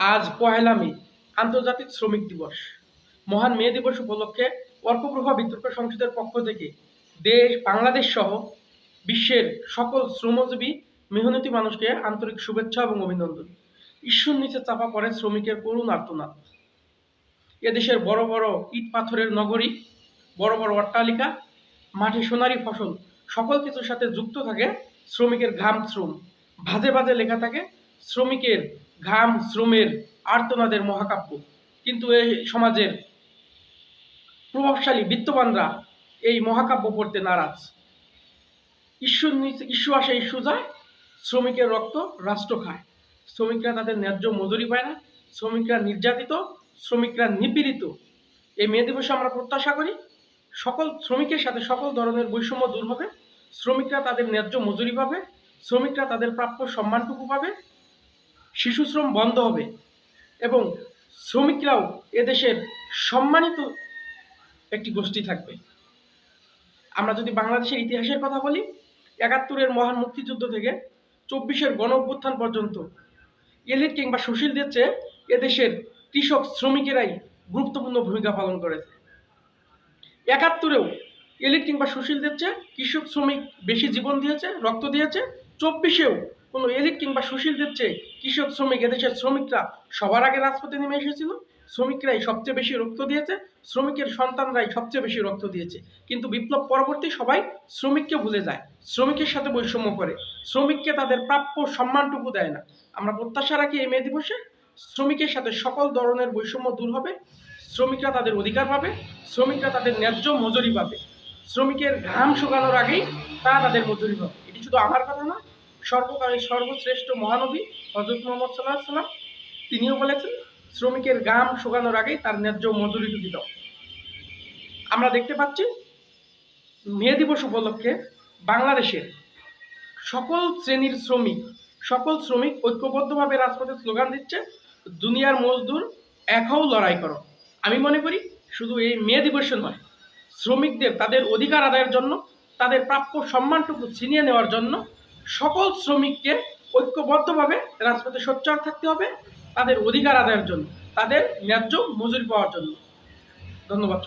আজ পহেলা মে, আন্তর্জাতিক শ্রমিক দিবস। মহান মে দিবস উপলক্ষে অর্কপ্রভা বিতর্ক সংসদের পক্ষ থেকে দেশ, বাংলাদেশ সহ বিশ্বের সকল শ্রমজীবী, মেহনতি মানুষকে আন্তরিক শুভেচ্ছা এবং অভিনন্দন। ঈশ্বর নিচে চাপা পড়ে শ্রমিকের করুণ আর্তনাদ। এদেশের বড় বড় ইট পাথরের নগরী, বড় বড় অট্টালিকা, মাঠে সোনারি ফসল, সকল কিছুর সাথে যুক্ত থাকে শ্রমিকের ঘাম শ্রম। ভাজে ভাজে লেখা থাকে শ্রমিকের ঘাম, শ্রমের আর্তনাদের মহাকাব্য। কিন্তু এই সমাজের প্রভাবশালী বিত্তবানরা এই মহাকাব্য পড়তে নারাজ। ঈশ্বর ঈশ্বর আসে, ঈশ্বর যায়, শ্রমিকের রক্ত রাষ্ট্র খায়। শ্রমিকরা তাদের ন্যায্য মজুরি পায় না, শ্রমিকরা নির্যাতিত, শ্রমিকরা নিপীড়িত। এই মে দিবসে আমরা প্রত্যাশা করি, সকল শ্রমিকের সাথে সকল ধরনের বৈষম্য দূর হবে, শ্রমিকরা তাদের ন্যায্য মজুরি পাবে, শ্রমিকরা তাদের প্রাপ্য সম্মানটুকু পাবে শিশু শ্রম বন্ধ হবে এবং শ্রমিকরাও এদেশের সম্মানিত একটি গোষ্ঠী থাকবে। আমরা যদি বাংলাদেশের ইতিহাসের কথা বলি, একাত্তরের মহান মুক্তিযুদ্ধ থেকে চব্বিশের গণ অভ্যুত্থান পর্যন্ত এলিট কিংবা সুশীলদের চেয়ে এদেশের কৃষক শ্রমিকেরাই গুরুত্বপূর্ণ ভূমিকা পালন করেছে। একাত্তরেও এলিট কিংবা সুশীলদের চেয়ে কৃষক শ্রমিক বেশি জীবন দিয়েছে, রক্ত দিয়েছে, চব্বিশেও কোনো এলিট কিংবা সুশীলদের চেয়ে কৃষক, শ্রমিক, এদেশের শ্রমিকরা সবার আগে রাজপথে নেমে এসেছিল। শ্রমিকরাই সবচেয়ে বেশি রক্ত দিয়েছে, শ্রমিকের সন্তানরাই সবচেয়ে বেশি রক্ত দিয়েছে। কিন্তু বিপ্লব পরবর্তী সবাই শ্রমিককে ভুলে যায়, শ্রমিকের সাথে বৈষম্য করে। শ্রমিককে তাদের প্রাপ্য সম্মানটুকু দেয় না। আমরা প্রত্যাশা রাখি এই মে দিবসে শ্রমিকের সাথে সকল ধরনের বৈষম্য দূর হবে, শ্রমিকরা তাদের অধিকার পাবে, শ্রমিকরা তাদের ন্যায্য মজুরি পাবে। শ্রমিকের ঘাম শুকানোর আগেই তারা তাদের মজুরি পাবে। এটি শুধু আমার কথা না সর্বকালের সর্বশ্রেষ্ঠ মহানবী হজরত মোহাম্মদ সাল্লাহ সাল্লাম তিনিও বলেছেন, শ্রমিকের গাম শুকানোর আগেই তার ন্যায্য মজুরিটুকু দাও আমরা দেখতে পাচ্ছি, মে দিবস উপলক্ষে বাংলাদেশের সকল শ্রেণির শ্রমিক, সকল শ্রমিক ঐক্যবদ্ধভাবে রাজপথে স্লোগান দিচ্ছে, দুনিয়ার মজদুর এক হও লড়াই করো। আমি মনে করি, শুধু এই মে দিবসে নয়, শ্রমিকদের তাদের অধিকার আদায়ের জন্য, তাদের প্রাপ্য সম্মানটুকু ছিনিয়ে নেওয়ার জন্য সকল শ্রমিককে ঐক্যবদ্ধভাবে রাজপথে সোচ্চার থাকতে হবে, তাদের অধিকার আদায়ের জন্য, তাদের ন্যায্য মজুরি পাওয়ার জন্য ধন্যবাদ।